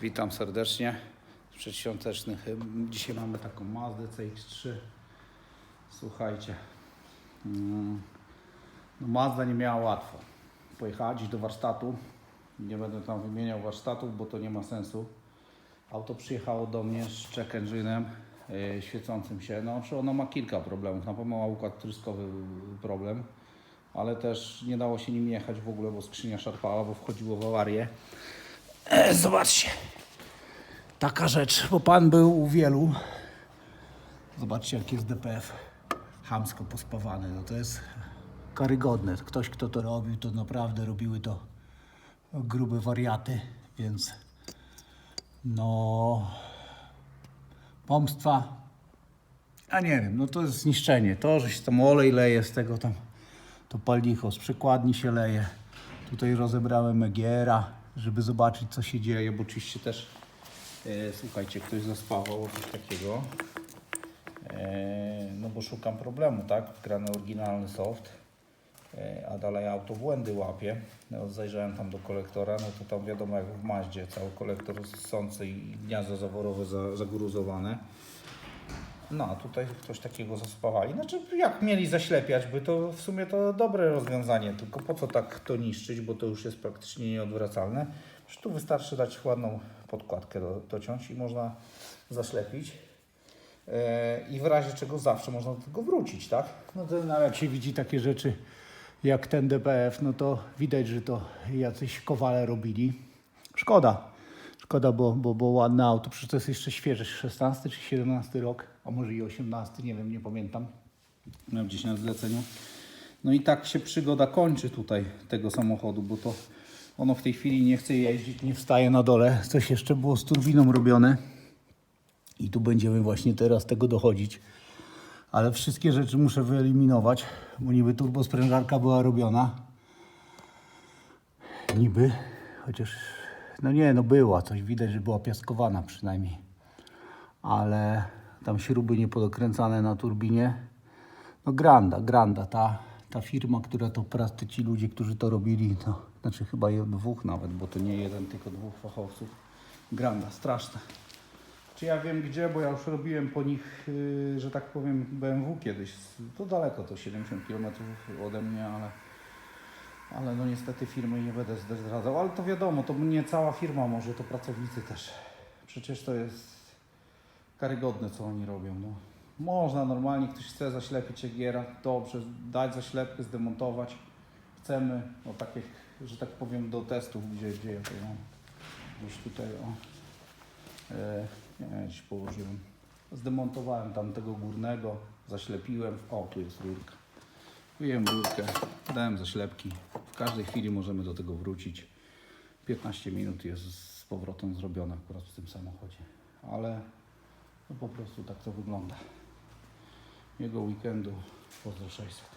Witam serdecznie z przedświątecznych. Dzisiaj mamy taką Mazdę CX-3. Słuchajcie, mm, no Mazda nie miała łatwo. Pojechała dziś do warsztatu. Nie będę tam wymieniał warsztatów, bo to nie ma sensu. Auto przyjechało do mnie z check engine'em yy, świecącym się. No, czy ono ma kilka problemów. Na pewno ma układ tryskowy problem, ale też nie dało się nim jechać w ogóle, bo skrzynia szarpała, bo wchodziło w awarię. E, Zobaczcie. Taka rzecz, bo pan był u wielu. Zobaczcie, jak jest DPF chamsko pospawany. No to jest karygodne. Ktoś, kto to robił, to naprawdę robiły to grube wariaty, więc no pomstwa. A nie wiem, no to jest zniszczenie. To, że się tam olej leje z tego tam, to palicho, z przekładni się leje. Tutaj rozebrałem Egiera, żeby zobaczyć co się dzieje, bo oczywiście też, e, słuchajcie, ktoś zaspawał coś takiego. E, no bo szukam problemu, tak? Wgrany oryginalny soft, e, a dalej auto błędy łapie. No, zajrzałem tam do kolektora, no to tam wiadomo jak w Maździe, cały kolektor ssący i gniazdo zaworowe za, zagruzowane. No, a tutaj coś takiego zaspawali. Znaczy, jak mieli zaślepiać, by to w sumie to dobre rozwiązanie, tylko po co tak to niszczyć, bo to już jest praktycznie nieodwracalne. Przecież tu wystarczy dać ładną podkładkę do, dociąć i można zaślepić. E, I w razie czego zawsze można do tego wrócić, tak? No to no, jak się widzi takie rzeczy jak ten DPF, no to widać, że to jacyś kowale robili. Szkoda. Szkoda, bo, bo, bo ładne auto. Przecież to jest jeszcze świeże, 16 czy 17 rok, a może i 18, nie wiem, nie pamiętam. Miałem gdzieś na zleceniu. No i tak się przygoda kończy tutaj tego samochodu, bo to ono w tej chwili nie chce jeździć, nie wstaje na dole. Coś jeszcze było z turbiną robione. I tu będziemy właśnie teraz tego dochodzić. Ale wszystkie rzeczy muszę wyeliminować, bo niby turbosprężarka była robiona. Niby, chociaż no nie, no była, coś widać, że była piaskowana przynajmniej. Ale tam śruby niepodokręcane na turbinie. No Granda, Granda, ta, ta firma, która to prasty, ci ludzie, którzy to robili, to znaczy chyba dwóch nawet, bo to nie jeden, tylko dwóch fachowców. Granda, straszne. Czy ja wiem gdzie, bo ja już robiłem po nich, yy, że tak powiem, BMW kiedyś. To daleko, to 70 km ode mnie, ale, ale no niestety firmy nie będę zdradzał. Ale to wiadomo, to nie cała firma może, to pracownicy też. Przecież to jest karygodne, co oni robią. No. Można normalnie, ktoś chce zaślepić Egiera, dobrze, dać zaślepkę, zdemontować. Chcemy, no tak jak, że tak powiem, do testów, gdzie, gdzie ja to mam. Gdzieś tutaj, o. E, nie gdzieś położyłem. Zdemontowałem tam tego górnego, zaślepiłem. O, tu jest rurka. Wyjąłem rurkę, dałem zaślepki. Każdej chwili możemy do tego wrócić. 15 minut jest z powrotem zrobione akurat w tym samochodzie. Ale no po prostu tak to wygląda. Jego weekendu pozdro 600.